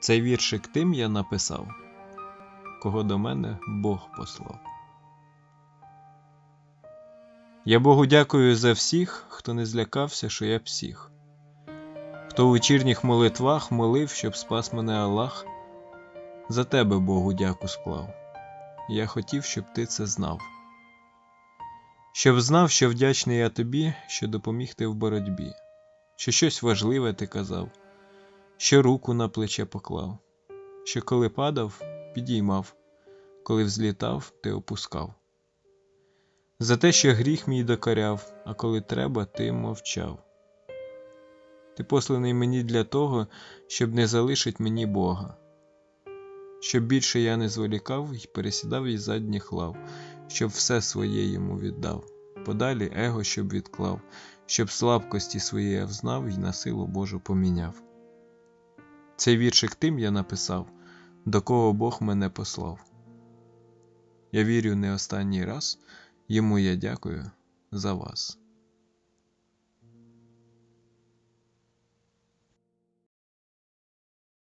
Цей віршик тим я написав, кого до мене Бог послав. Я Богу дякую за всіх, хто не злякався, що я псих, хто у вечірніх молитвах молив, щоб спас мене Аллах. За тебе Богу дяку склав. Я хотів, щоб ти це знав. Щоб знав, що вдячний я тобі, що допоміг ти в боротьбі, що щось важливе ти казав, що руку на плече поклав, що коли падав, підіймав, коли взлітав, ти опускав. За те, що гріх мій докоряв, а коли треба, ти мовчав. Ти посланий мені для того, щоб не залишить мені Бога, щоб більше я не зволікав і пересідав із задніх лав, щоб все своє йому віддав, подалі его щоб відклав, щоб слабкості свої я взнав і на силу Божу поміняв. Цей віршик тим я написав, до кого Бог мене послав. Я вірю не останній раз, йому я дякую за вас.